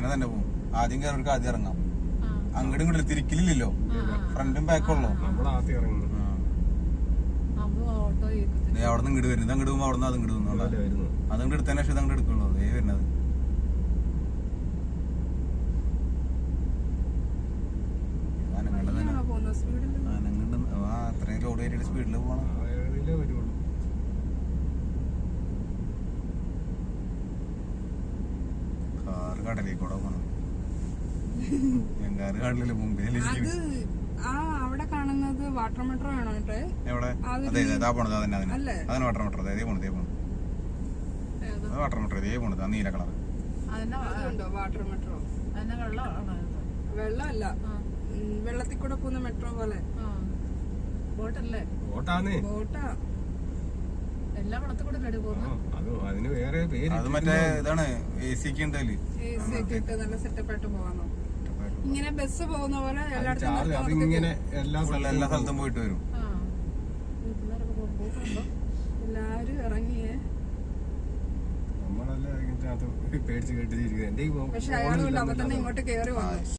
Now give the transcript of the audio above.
അങ്ങനെ തന്നെ പോകും ആദ്യം കയറിയവർക്ക് ആദ്യം ഇറങ്ങാം. അങ്ങോട്ടും ഇങ്ങോട്ടും തിരിക്കലില്ലല്ലോ. ഫ്രണ്ടും ബാക്കും ഉള്ളോ നമ്മളാദ്യം ഇറങ്ങുന്നു നമ്മൾ ഓട്ടോ കേൾക്കത്തില്ല അവിടെ നിന്ന് ഇങ്ങോട്ട് വരുന്നത് അങ്ങോട്ട് പോകുമ്പോ അവിടെ നിന്ന് അത് ഇങ്ങോട്ട് പോകുന്നുണ്ടോ വരുന്നു. അതങ്ങോട്ട് എടുത്തതിന് ശേഷം അങ്ങോട്ട് എടുക്കുള്ളൂ. അതേ വരുന്നത്. അനങ്ങണ്ട ആ അത്രയും ലോഡ് കയറ്റിയിട്ട് സ്പീഡിൽ പോകണം കാറ് കടലിലേക്ക് കൂടെ പോകണം കാറ് കടലിൽ മുമ്പിൽ അത് ആ അവിടെ കാണുന്നത് വാട്ടർ മെട്രോ ആണോ എവിടെ? അതെ ഇതാ പോണത് അതന്നെ അതിന് അല്ലേ? അതിന് വാട്ടർ മോട്ടർ അതേ പോണത് ഇതേ പോണത്. അത് വാട്ടർ മോട്ടർ ഇതേ പോണത് ആ നീല കളർ വാട്ടർ മെട്രോ വെള്ളമല്ല. വെള്ളത്തിൽ കൂടെ പോകുന്ന മെട്രോ പോലെ. ബോട്ടല്ലേ? ഓട്ടാന്നേ ബോട്ടാ. എല്ലാ അത് അതിന് വേറെ പേര് അത് മറ്റേ ഇതാണ് എ സി ഒക്കെ ഉണ്ടല്ലേ എ സി ഒക്കെ ഇട്ട് നല്ല സെറ്റപ്പ് ആയിട്ട് ഇങ്ങനെ ബസ് പോകുന്ന പോലെ എല്ലായിടത്തും അതിങ്ങനെ എല്ലാ എല്ലാ സ്ഥലത്തും പോയിട്ട് വരും. എല്ലാരും ഇറങ്ങിയേ. നമ്മളെല്ലാം പേടിച്ച് കേട്ടിരിക്കുന്നത് എന്റെ പക്ഷെ അയാളും ഇല്ല അപ്പൊ തന്നെ ഇങ്ങോട്ട് കേറി വന്നു.